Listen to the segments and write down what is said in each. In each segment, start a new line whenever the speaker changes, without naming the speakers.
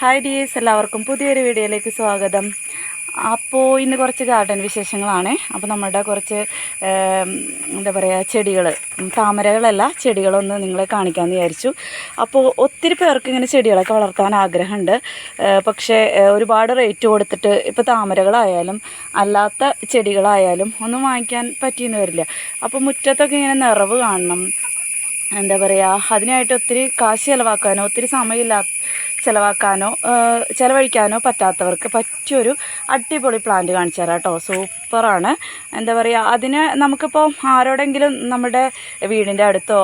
Hi dears എല്ലാവർക്കും പുതിയൊരു വീഡിയോയിലേക്ക് സ്വാഗതം. അപ്പോൾ ഇന്ന് കുറച്ച് ഗാർഡൻ വിശേഷങ്ങളാണ്. അപ്പോൾ നമ്മുടെ കുറച്ച് എന്താ പറയുക ചെടികൾ താമരകളല്ല ചെടികളൊന്ന് നിങ്ങളെ കാണിക്കാമെന്ന് വിചാരിച്ചു. അപ്പോൾ ഒത്തിരി പേർക്ക് ഇങ്ങനെ ചെടികളൊക്കെ വളർത്താൻ ആഗ്രഹമുണ്ട്. പക്ഷേ ഒരുപാട് റേറ്റ് കൊടുത്തിട്ട് ഇപ്പോൾ താമരകളായാലും അല്ലാത്ത ചെടികളായാലും ഒന്നും വാങ്ങിക്കാൻ പറ്റിയെന്ന് വരില്ല. അപ്പോൾ മുറ്റത്തൊക്കെ ഇങ്ങനെ നിറവ് കാണണം. എന്താ പറയുക അതിനായിട്ട് ഒത്തിരി കാശ് ചിലവാക്കാനോ ഒത്തിരി സമയമില്ലാ ചിലവാക്കാനോ ചിലവഴിക്കാനോ പറ്റാത്തവർക്ക് പറ്റിയൊരു അടിപൊളി പ്ലാന്റ് കാണിച്ചു തരാം കേട്ടോ. സൂപ്പറാണ് എന്താ പറയുക അതിന് നമുക്കിപ്പോൾ ആരോടെങ്കിലും നമ്മുടെ വീടിന്റെ അടുത്തോ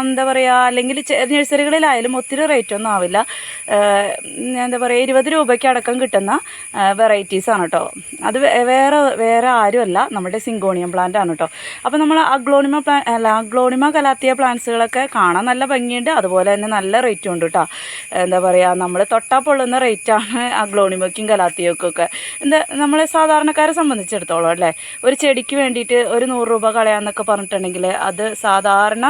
എന്താ പറയുക അല്ലെങ്കിൽ നഴ്സറികളിലായാലും ഒത്തിരി റേറ്റ് ഒന്നും ആവില്ല. എന്താ പറയുക ഇരുപത് രൂപയ്ക്ക് അടക്കം കിട്ടുന്ന വെറൈറ്റീസ് ആണ് കേട്ടോ അത് വേറെ വേറെ ആരുമല്ല നമ്മുടെ സിങ്കോണിയം പ്ലാന്റ് ആണ് കേട്ടോ അപ്പോൾ നമ്മൾ അഗ്ലോണിമ പ്ലാൻ അല്ല അഗ്ലോണിമ കലാത്തിയ പ്ലാന്റ്സുകളൊക്കെ കാണാൻ നല്ല ഭംഗിയുണ്ട് അതുപോലെ തന്നെ നല്ല റേറ്റും ഉണ്ട് കേട്ടോ എന്താ പറയുക നമ്മൾ തൊട്ടാ പൊള്ളുന്ന റേറ്റാണ് അഗ്ലോണിമയ്ക്കും കലാത്തിയക്കും ഒക്കെ എന്താ നമ്മളെ സാധാരണക്കാരെ സംബന്ധിച്ചിടത്തോളം അല്ലേ? ഒരു ചെടിക്ക് വേണ്ടിയിട്ട് ഒരു നൂറ് രൂപ കളയാന്നൊക്കെ പറഞ്ഞിട്ടുണ്ടെങ്കിൽ അത് സാധാരണ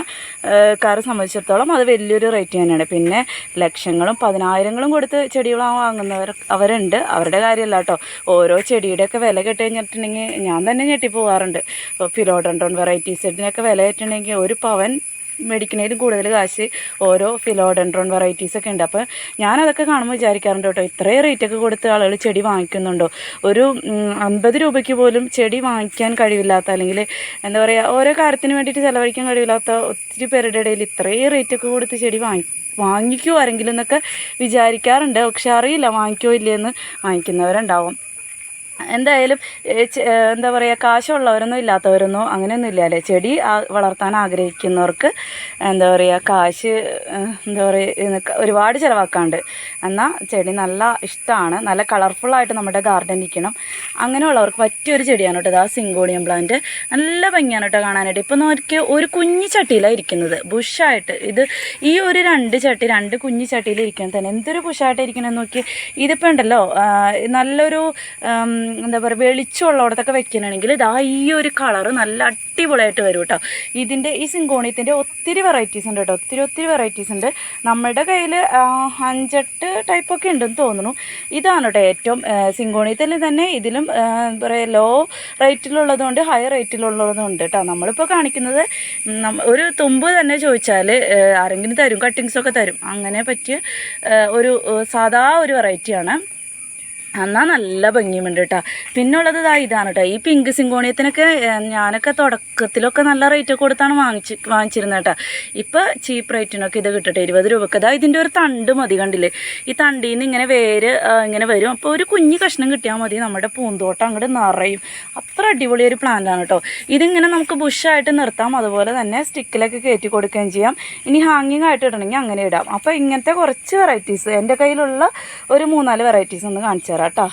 കാരെ സംബന്ധിച്ചിടത്തോളം അത് വലിയൊരു റേറ്റ് തന്നെയാണ്. പിന്നെ ലക്ഷങ്ങളും പതിനായിരങ്ങളും കൊടുത്ത് ചെടികൾ വാങ്ങുന്നവർ അവരുണ്ട്. അവരുടെ കാര്യമല്ല കേട്ടോ ഓരോ ചെടിയുടെയൊക്കെ വില കേട്ട് കഴിഞ്ഞിട്ടുണ്ടെങ്കിൽ ഞാൻ തന്നെ ഞെട്ടിപ്പോവാറുണ്ട്. ഫിലോഡൻഡ്രോൺ വെറൈറ്റീസ് ചെടിനൊക്കെ വില കേട്ടിട്ടുണ്ടെങ്കിൽ ഒരു പവൻ മേടിക്കുന്നതിലും കൂടുതൽ കാശ് ഓരോ ഫിലോഡൻഡ്രോൺ വെറൈറ്റീസ് ഒക്കെ ഉണ്ട്. അപ്പോൾ ഞാനതൊക്കെ കാണുമ്പോൾ വിചാരിക്കാറുണ്ട് കേട്ടോ ഇത്രയും റേറ്റൊക്കെ കൊടുത്ത് ആളുകൾ ചെടി വാങ്ങിക്കുന്നുണ്ടോ? ഒരു അൻപത് രൂപയ്ക്ക് പോലും ചെടി വാങ്ങിക്കാൻ കഴിവില്ലാത്ത അല്ലെങ്കിൽ എന്താ പറയുക ഓരോ കാര്യത്തിന് വേണ്ടിയിട്ട് ചിലവഴിക്കാൻ കഴിവില്ലാത്ത ഒത്തിരി പേരുടെ ഇടയിൽ ഇത്രയും റേറ്റൊക്കെ കൊടുത്ത് ചെടി വാങ്ങി വാങ്ങിക്കുമോ ആരെങ്കിലും എന്നൊക്കെ വിചാരിക്കാറുണ്ട്. പക്ഷെ അറിയില്ല വാങ്ങിക്കോ ഇല്ലയെന്ന് വാങ്ങിക്കുന്നവരുണ്ടാവും. എന്തായാലും എന്താ പറയുക കാശുള്ളവരൊന്നും ഇല്ലാത്തവരൊന്നും അങ്ങനെയൊന്നും ഇല്ല അല്ലേ? ചെടി വളർത്താൻ ആഗ്രഹിക്കുന്നവർക്ക് എന്താ പറയുക കാശ് എന്താ പറയുക ഒരുപാട് ചിലവാക്കാണ്ട്. എന്നാൽ ചെടി നല്ല ഇഷ്ടമാണ് നല്ല കളർഫുള്ളായിട്ട് നമ്മുടെ ഗാർഡൻ നിൽക്കണം. അങ്ങനെയുള്ളവർക്ക് പറ്റിയൊരു ചെടിയാണ് കേട്ടോ ഇതാ സിങ്കോണിയം പ്ലാന്റ്. നല്ല ഭംഗിയാണ് കേട്ടോ കാണാനായിട്ട്. ഇപ്പം നോക്കി ഒരു കുഞ്ഞു ചട്ടിയിലാണ് ഇരിക്കുന്നത്. ബുഷായിട്ട്. ഇത് ഈ ഒരു രണ്ട് ചട്ടി രണ്ട് കുഞ്ഞു ചട്ടിയിൽ ഇരിക്കുന്നത് തന്നെ. എന്തൊരു ബുഷായിട്ട് ഇരിക്കണമെന്ന് നോക്കി ഇതിപ്പോൾ ഉണ്ടല്ലോ ആ, നല്ലൊരു ആം, എന്താ പറയുക വെളിച്ചമുള്ളവിടത്തൊക്കെ വെക്കണമെങ്കിൽ ഇതാ ഈ ഒരു കളറ് നല്ല അടിപൊളിയായിട്ട് വരും കേട്ടോ ഇതിന്റെ ഈ സിങ്കോണിയത്തിന്റെ ഒത്തിരി വെറൈറ്റീസ് ഉണ്ട് കേട്ടോ ഒത്തിരി ഒത്തിരി വെറൈറ്റീസ് ഉണ്ട്. നമ്മുടെ കയ്യിൽ അഞ്ചെട്ട് ടൈപ്പൊക്കെ ഉണ്ടെന്ന് തോന്നുന്നു. ഇതാണ് കേട്ടോ ഏറ്റവും സിങ്കോണിയത്തിൽ തന്നെ ഇതിലും പറയുക ലോ റേറ്റിലുള്ളതുകൊണ്ട് ഹൈ റേറ്റിലുള്ളതും ഉണ്ട് കേട്ടോ നമ്മളിപ്പോൾ കാണിക്കുന്നത് ഒരു തുമ്പ് തന്നെ ചോദിച്ചാൽ ആരെങ്കിലും തരും കട്ടിങ്സൊക്കെ തരും. അങ്ങനെ പറ്റിയ ഒരു സാധാ ഒരു വെറൈറ്റിയാണ് എന്നാൽ നല്ല ഭംഗിയുമുണ്ട് കേട്ടോ പിന്നെ ഉള്ളത് ഇതാ ഇതാണ് കേട്ടോ ഈ പിങ്ക് സിങ്കോണിയത്തിനൊക്കെ ഞാനൊക്കെ തുടക്കത്തിലൊക്കെ നല്ല റേറ്റ് കൊടുത്താണ് വാങ്ങിച്ച് വാങ്ങിച്ചിരുന്നത് കേട്ടോ ഇപ്പോൾ ചീപ്പ് റേറ്റിനൊക്കെ ഇത് കിട്ടട്ടെ ഇരുപത് രൂപക്ക്. അതാ ഇതിന്റെ ഒരു തണ്ട് മതി കണ്ടില്ലേ? ഈ തണ്ടിൽ നിന്ന് ഇങ്ങനെ വേര് ഇങ്ങനെ വരും. അപ്പോൾ ഒരു കുഞ്ഞു കഷ്ണം കിട്ടിയാൽ മതി. നമ്മുടെ പൂന്തോട്ടം അങ്ങോട്ട് നിറയും. അത്ര അടിപൊളി ഒരു പ്ലാന്റാണ് കേട്ടോ ഇതിങ്ങനെ നമുക്ക് ബുഷായിട്ട് നിർത്താം. അതുപോലെ തന്നെ സ്റ്റിക്കിലൊക്കെ കയറ്റി കൊടുക്കുകയും ചെയ്യാം. ഇനി ഹാങ്ങിങ് ആയിട്ട് ഇടണമെങ്കിൽ അങ്ങനെ ഇടാം. അപ്പോൾ ഇങ്ങനത്തെ കുറച്ച് വെറൈറ്റീസ് എന്റെ കയ്യിലുള്ള ഒരു മൂന്നാൽ വെറൈറ്റീസ് ഒന്ന് കാണിച്ചു തരാം കേട്ടോ.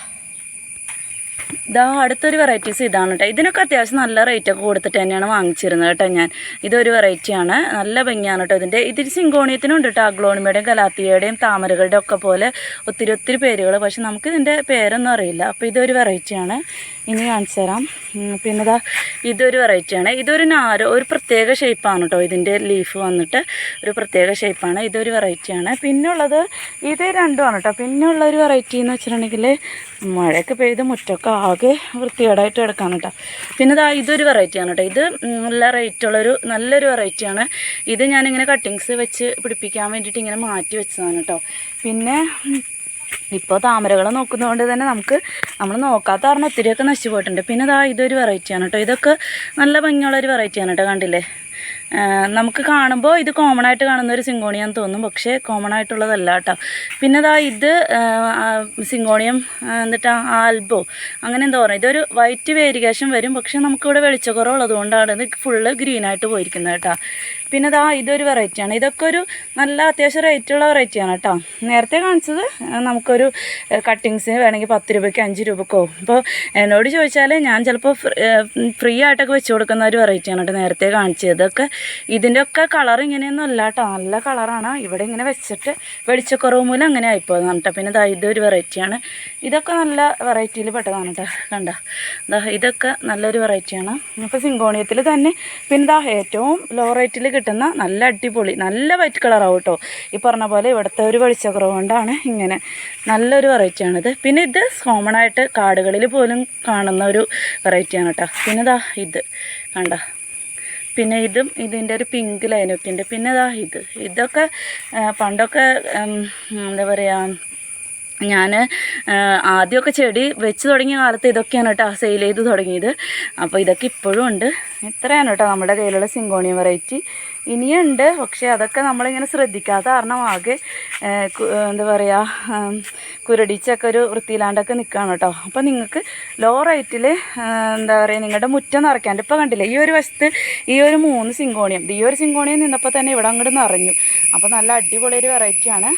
ഇതാ അടുത്തൊരു വെറൈറ്റീസ് ഇതാണ് കേട്ടോ ഇതിനൊക്കെ അത്യാവശ്യം നല്ല റേറ്റ് ഒക്കെ കൊടുത്തിട്ട് തന്നെയാണ് വാങ്ങിച്ചിരുന്നത് കേട്ടോ ഞാൻ. ഇതൊരു വെറൈറ്റിയാണ് നല്ല ഭംഗിയാണ് കേട്ടോ ഇതിന്റെ ഇതിൽ സിങ്കോണിയത്തിനും ഉണ്ട് കേട്ടോ അഗ്ലോണിമയുടെയും കലാത്തിയുടെയും താമരകളുടെ ഒക്കെ പോലെ ഒത്തിരി ഒത്തിരി പേരുകൾ പക്ഷെ നമുക്ക് ഇതിന്റെ പേരൊന്നും അറിയില്ല. അപ്പോൾ ഇതൊരു വെറൈറ്റിയാണ് ഇനി കാണിച്ചു തരാം. പിന്നെ ഇതാ ഇതൊരു വെറൈറ്റിയാണ് ഇതൊരു നാരോ ഒരു പ്രത്യേക ഷേപ്പാണ് കേട്ടോ ഇതിന്റെ ലീഫ് വന്നിട്ട്. ഒരു പ്രത്യേക ഷേപ്പാണ് ഇതൊരു വെറൈറ്റിയാണ് പിന്നുള്ളത് ഇത് രണ്ടുമാണ് കേട്ടോ പിന്നെ ഉള്ള ഒരു വെറൈറ്റി എന്ന് വെച്ചിട്ടുണ്ടെങ്കിൽ മഴയൊക്കെ പെയ്ത് മുറ്റമൊക്കെ ആകെ വൃത്തികേടായിട്ട് കിടക്കാൻ കേട്ടോ. പിന്നെ ഇതാ ഇതൊരു വെറൈറ്റിയാണ് കേട്ടോ. ഇത് നല്ല റേറ്റുള്ളൊരു നല്ലൊരു വെറൈറ്റിയാണ് ഇത് ഞാനിങ്ങനെ കട്ടിങ്സ് വെച്ച് പിടിപ്പിക്കാൻ വേണ്ടിയിട്ട് ഇങ്ങനെ മാറ്റി വെച്ചതാണ് കേട്ടോ. പിന്നെ ഇപ്പോൾ താമരകൾ നോക്കുന്നതുകൊണ്ട് തന്നെ നമുക്ക് നമ്മൾ നോക്കാത്ത കാരണം ഒത്തിരിയൊക്കെ നശിച്ചു പോയിട്ടുണ്ട്. പിന്നെ ഇതാ ഇതൊരു വെറൈറ്റിയാണ് കേട്ടോ. ഇതൊക്കെ നല്ല ഭംഗിയുള്ളൊരു വെറൈറ്റിയാണ് കേട്ടോ. കണ്ടില്ലേ? നമുക്ക് കാണുമ്പോൾ ഇത് കോമൺ ആയിട്ട് കാണുന്ന ഒരു സിങ്കോണിയാന്ന് തോന്നും പക്ഷേ കോമൺ ആയിട്ടുള്ളതല്ല കേട്ടോ. പിന്നെ ഇതാ ഇത് സിങ്കോണിയം എന്നിട്ട് ആൽബോ അങ്ങനെ എന്താ പറയുക ഇതൊരു വൈറ്റ് വേരിയേഷൻ വരും പക്ഷേ നമുക്കിവിടെ വെളിച്ചക്കുറവുള്ളത് കൊണ്ടാണ് ഇത് ഫുള്ള് ഗ്രീനായിട്ട് പോയിരിക്കുന്നത് കേട്ടോ. പിന്നെ ഇതാ ഇതൊരു വെറൈറ്റിയാണ് ഇതൊക്കെ ഒരു നല്ല അത്യാവശ്യം റേറ്റുള്ള വെറൈറ്റിയാണ് കേട്ടോ. നേരത്തെ കാണിച്ചത് നമുക്കൊരു കട്ടിങ്സിന് വേണമെങ്കിൽ പത്ത് രൂപയ്ക്ക് അഞ്ച് രൂപക്കോ അപ്പോൾ എന്നോട് ചോദിച്ചാൽ ഞാൻ ചിലപ്പോൾ ഫ്രീ ആയിട്ടൊക്കെ വെച്ച് കൊടുക്കുന്ന ഒരു വെറൈറ്റിയാണ് കേട്ടോ നേരത്തെ കാണിച്ചത്. ഇതൊക്കെ ഇതിന്റെ ഒക്കെ കളർ ഇങ്ങനെയൊന്നും അല്ല കേട്ടോ നല്ല കളറാണ് ഇവിടെ ഇങ്ങനെ വെച്ചിട്ട് വെളിച്ചക്കുറവ് മൂലം അങ്ങനെ ആയിപ്പോയതാണ് കേട്ടോ പിന്നെ ഇതാ ഇതൊരു വെറൈറ്റിയാണ് ഇതൊക്കെ നല്ല വെറൈറ്റിയിൽ പെട്ടതാണ് കേട്ടോ കണ്ട? ഇതൊക്കെ നല്ലൊരു വെറൈറ്റിയാണ് ഇപ്പോൾ സിങ്കോണിയത്തിൽ തന്നെ പിന്നെ ഇതാ ഏറ്റവും ലോ റേറ്റിൽ കിട്ടും കിട്ടുന്ന നല്ല അടിപൊളി നല്ല വൈറ്റ് കളറാവും കേട്ടോ ഈ പറഞ്ഞ പോലെ ഇവിടുത്തെ ഒരു വെളിച്ചക്കുറവ് കൊണ്ടാണ് ഇങ്ങനെ നല്ലൊരു വെറൈറ്റിയാണിത് പിന്നെ ഇത് കോമൺ ആയിട്ട് കാടുകളിൽ പോലും കാണുന്ന ഒരു വെറൈറ്റിയാണ് കേട്ടോ പിന്നെ ഇതാ ഇത്. കണ്ട? പിന്നെ ഇതും ഇതിന്റെ ഒരു പിങ്ക് ലൈനൊക്കെ ഉണ്ട്. പിന്നെ ഇതാ ഇത്. ഇതൊക്കെ പണ്ടൊക്കെ എന്താ പറയുക ഞാൻ ആദ്യമൊക്കെ ചെടി വെച്ച് തുടങ്ങിയ കാലത്ത് ഇതൊക്കെയാണ് കേട്ടോ സെയിൽ ചെയ്ത് തുടങ്ങിയത്. അപ്പോൾ ഇതൊക്കെ ഇപ്പോഴും ഉണ്ട്. ഇത്രയാണ് കേട്ടോ നമ്മുടെ കയ്യിലുള്ള സിങ്കോണിയം വെറൈറ്റി ഇനിയുണ്ട്. പക്ഷേ അതൊക്കെ നമ്മളിങ്ങനെ ശ്രദ്ധിക്കാത്ത കാരണം ആകെ എന്താ പറയുക കുരടിച്ചൊക്കെ ഒരു വൃത്തിയിലാണ്ടൊക്കെ നിൽക്കുകയാണ് കേട്ടോ. അപ്പോൾ നിങ്ങൾക്ക് ലോ റേറ്റിൽ എന്താ പറയുക നിങ്ങളുടെ മുറ്റം നിറയ്ക്കാണ്ട് ഇപ്പോൾ കണ്ടില്ലേ ഈ ഒരു വശത്ത് ഈ ഒരു മൂന്ന് സിങ്കോണിയം ഈ ഒരു സിങ്കോണിയം നിന്നപ്പോൾ തന്നെ ഇവിടെ അങ്ങോട്ട് നിറഞ്ഞു. അപ്പോൾ നല്ല അടിപൊളി ഒരു വെറൈറ്റിയാണ്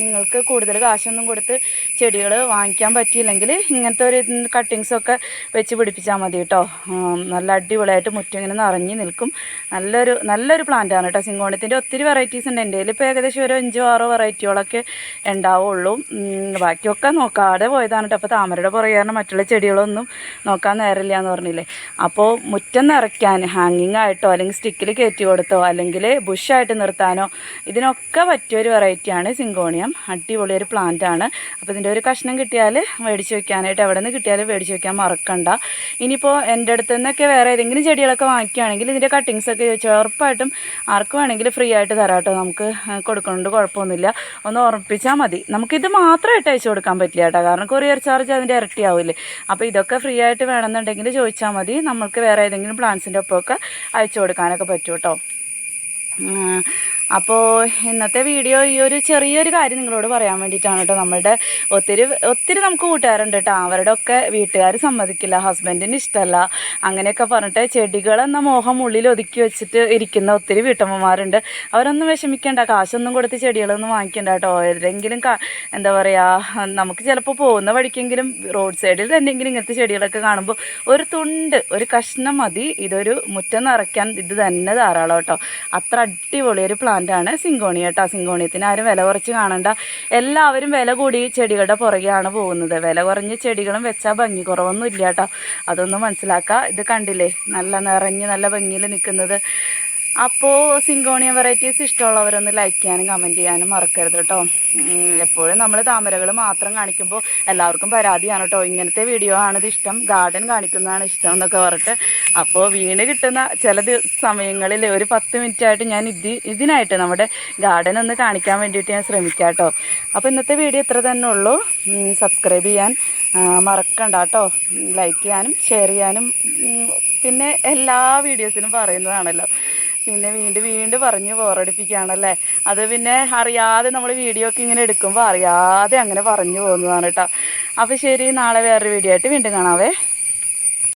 നിങ്ങൾക്ക് കൂടുതൽ കാശൊന്നും കൊടുത്ത് ചെടികൾ വാങ്ങിക്കാൻ പറ്റിയില്ലെങ്കിൽ ഇങ്ങനത്തെ ഒരു കട്ടിങ്സൊക്കെ വെച്ച് പിടിപ്പിച്ചാൽ മതി കേട്ടോ. നല്ല അടിപൊളിയായിട്ട് മുറ്റം ഇങ്ങനെ നിറഞ്ഞ് നിൽക്കും. നല്ലൊരു നല്ലൊരു പ്ലാന്റ് ആണ് കേട്ടോ. സിങ്കോണത്തിന്റെ ഒത്തിരി വെറൈറ്റീസ് ഉണ്ട്. എന്റെ ഇപ്പോൾ ഏകദേശം ഒരു അഞ്ചോ ആറോ വെറൈറ്റികളൊക്കെ ഉണ്ടാവുള്ളൂ. ബാക്കിയൊക്കെ നോക്കാതെ പോയതാണ് കേട്ടോ. അപ്പോൾ താമരയുടെ പുറകെ മറ്റുള്ള ചെടികളൊന്നും നോക്കാൻ നേരമില്ല എന്ന് പറഞ്ഞില്ലേ. അപ്പോൾ മുറ്റം നിറയ്ക്കാൻ ഹാങ്ങിങ് ആയിട്ടോ അല്ലെങ്കിൽ സ്റ്റിക്കിൽ കയറ്റി കൊടുത്തോ അല്ലെങ്കിൽ ബുഷായിട്ട് നിർത്താനോ ഇതിനൊക്കെ പറ്റിയൊരു വെറൈറ്റിയാണ് സിങ്കോണിയം. അടിപൊളി ഒരു പ്ലാന്റ് ആണ്. അപ്പോൾ ഇതിന്റെ ഒരു കഷ്ണം കിട്ടിയാൽ മേടിച്ച് വെക്കാനായിട്ട് എവിടെ നിന്ന് കിട്ടിയാലും മേടിച്ച് വെക്കാൻ മറക്കണ്ട. ഇനിയിപ്പോൾ എന്റെ അടുത്ത് നിന്നൊക്കെ വേറെ ഏതെങ്കിലും ചെടികളൊക്കെ വാങ്ങിക്കുകയാണെങ്കിൽ ഇതിന്റെ കട്ടിങ്സൊക്കെ ചോദിച്ചാൽ ഉറപ്പായിട്ടും ആർക്ക് വേണമെങ്കിലും ഫ്രീ ആയിട്ട് തരാം കേട്ടോ നമുക്ക് കൊടുക്കുന്നുണ്ട് കുഴപ്പമൊന്നുമില്ല. ഒന്ന് ഉറപ്പിച്ചാൽ മതി. നമുക്കിത് മാത്രമായിട്ട് അയച്ചു കൊടുക്കാൻ പറ്റില്ല കേട്ടോ. കാരണം കൊറിയർ ചാർജ് അതിന്റെ ഇരട്ടി ഇരട്ടിയാവില്ലേ അപ്പോൾ ഇതൊക്കെ ഫ്രീ ആയിട്ട് വേണമെന്നുണ്ടെങ്കിൽ ചോദിച്ചാൽ മതി. നമുക്ക് വേറെ ഏതെങ്കിലും പ്ലാന്റ്സിന്റെ ഒപ്പമൊക്കെ അയച്ചു കൊടുക്കാനൊക്കെ പറ്റും കേട്ടോ അപ്പോൾ ഇന്നത്തെ വീഡിയോ ഈ ഒരു ചെറിയൊരു കാര്യം നിങ്ങളോട് പറയാൻ വേണ്ടിയിട്ടാണ് കേട്ടോ. നമ്മളുടെ ഒത്തിരി ഒത്തിരി നമുക്ക് കൂട്ടുകാരുണ്ട് കേട്ടോ. അവരുടെ ഒക്കെ വീട്ടുകാർ സമ്മതിക്കില്ല ഹസ്ബൻഡിന് ഇഷ്ടമല്ല അങ്ങനെയൊക്കെ പറഞ്ഞിട്ട് ചെടികളെന്ന മോഹം ഉള്ളിൽ ഒതുക്കി വെച്ചിട്ട് ഇരിക്കുന്ന ഒത്തിരി വീട്ടമ്മമാരുണ്ട്. അവരൊന്നും വിഷമിക്കേണ്ട കാശൊന്നും കൊടുത്ത് ചെടികളൊന്നും വാങ്ങിക്കണ്ട കേട്ടോ. ഏതെങ്കിലും എന്താ പറയുക നമുക്ക് ചിലപ്പോൾ പോകുന്ന വഴിക്കെങ്കിലും റോഡ് സൈഡിൽ തന്നെയെങ്കിലും ഇങ്ങനത്തെ ചെടികളൊക്കെ കാണുമ്പോൾ ഒരു തുണ്ട് ഒരു കഷ്ണം മതി. ഇതൊരു മുറ്റം നിറയ്ക്കാൻ ഇത് തന്നെ ധാരാളം കേട്ടോ. അത്ര അടിപൊളി ഒരു പ്ലാന്റ് ആണ് സിങ്കോണി കേട്ടോ. സിങ്കോണിയത്തിന് ആരും വില കുറച്ച് കാണണ്ട. എല്ലാവരും വില കൂടി ചെടികളുടെ പുറകെയാണ് പോകുന്നത്. വില കുറഞ്ഞ ചെടികളും വെച്ചാൽ ഭംഗി കുറവൊന്നും ഇല്ല കേട്ടോ. അതൊന്നും മനസ്സിലാക്കുക ഇത് കണ്ടില്ലേ? നല്ല നിറഞ്ഞ് നല്ല ഭംഗിയിൽ നിൽക്കുന്നത്. അപ്പോൾ സിങ്കോണിയ വെറൈറ്റീസ് ഇഷ്ടമുള്ളവരൊന്ന് ലൈക്ക് ചെയ്യാനും കമന്റ് ചെയ്യാനും മറക്കരുത് കേട്ടോ. എപ്പോഴും നമ്മൾ താമരകൾ മാത്രം കാണിക്കുമ്പോൾ എല്ലാവർക്കും പരാതിയാണ് കേട്ടോ. ഇങ്ങനത്തെ വീഡിയോ ആണിത് ഇഷ്ടം. ഗാർഡൻ കാണിക്കുന്നതാണ് ഇഷ്ടം എന്നൊക്കെ പറഞ്ഞിട്ട്. അപ്പോൾ വീണ് കിട്ടുന്ന ചില സമയങ്ങളിൽ ഒരു പത്ത് മിനിറ്റ് ആയിട്ട് ഞാൻ ഇത് ഇതിനായിട്ട് നമ്മുടെ ഗാർഡൻ ഒന്ന് കാണിക്കാൻ വേണ്ടിയിട്ട് ഞാൻ ശ്രമിക്കാം കേട്ടോ. അപ്പോൾ ഇന്നത്തെ വീഡിയോ ഇത്ര തന്നെ ഉള്ളൂ. സബ്സ്ക്രൈബ് ചെയ്യാൻ മറക്കണ്ട കേട്ടോ. ലൈക്ക് ചെയ്യാനും ഷെയർ ചെയ്യാനും പിന്നെ എല്ലാ വീഡിയോസിനും പറയുന്നതാണല്ലോ. പിന്നെ വീണ്ടും വീണ്ടും പറഞ്ഞ് ബോറടിപ്പിക്കുകയാണല്ലേ? അത് പിന്നെ അറിയാതെ നമ്മൾ വീഡിയോ ഒക്കെ ഇങ്ങനെ എടുക്കുമ്പോൾ അറിയാതെ അങ്ങനെ പറഞ്ഞു പോകുന്നതാണ് കേട്ടോ അപ്പോൾ ശരി നാളെ വേറൊരു വീഡിയോ ആയിട്ട് വീണ്ടും കാണാവേ.